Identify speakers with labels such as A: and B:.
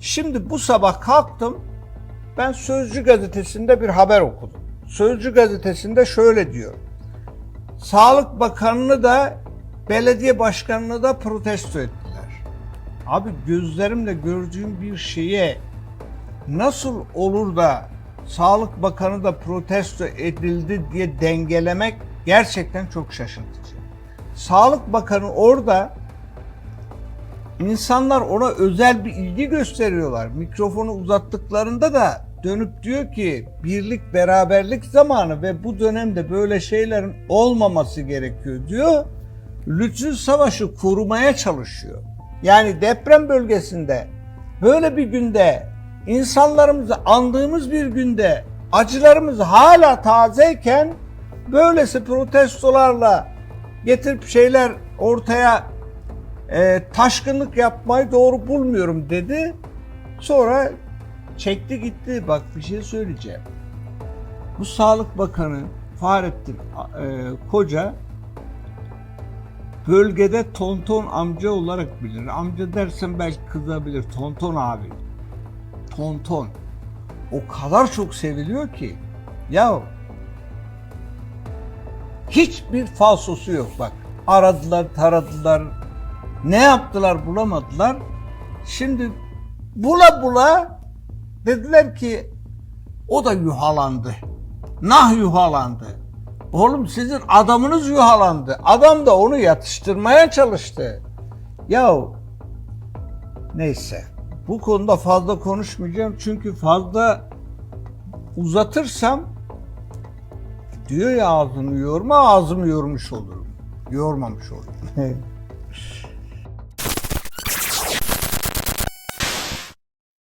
A: Şimdi bu sabah kalktım. Ben Sözcü gazetesinde bir haber okudum. Sözcü gazetesinde şöyle diyor. Sağlık Bakanı'nı da belediye başkanını da protesto ettiler. Abi gözlerimle gördüğüm bir şeye nasıl olur da Sağlık Bakanı da protesto edildi diye dengelemek gerçekten çok şaşırtıcı. Sağlık Bakanı orada insanlar ona özel bir ilgi gösteriyorlar. Mikrofonu uzattıklarında da dönüp diyor ki birlik beraberlik zamanı ve bu dönemde böyle şeylerin olmaması gerekiyor diyor. Lütfü Savaş'ı korumaya çalışıyor. Yani deprem bölgesinde böyle bir günde insanlarımızı andığımız bir günde acılarımız hala tazeyken böylesi protestolarla getirip şeyler ortaya e, taşkınlık yapmayı doğru bulmuyorum dedi. Sonra çekti gitti. Bak bir şey söyleyeceğim. Bu Sağlık Bakanı Fahrettin e, Koca bölgede tonton amca olarak bilir. Amca dersen belki kızabilir. Tonton abi. Tonton. O kadar çok seviliyor ki. Ya hiçbir falsosu yok bak. Aradılar, taradılar. Ne yaptılar bulamadılar. Şimdi bula bula dediler ki o da yuhalandı. Nah yuhalandı. Oğlum sizin adamınız yuhalandı. Adam da onu yatıştırmaya çalıştı. Yahu neyse. Bu konuda fazla konuşmayacağım çünkü fazla uzatırsam diyor ya ağzını yorma ağzımı yormuş olurum. Yormamış olurum.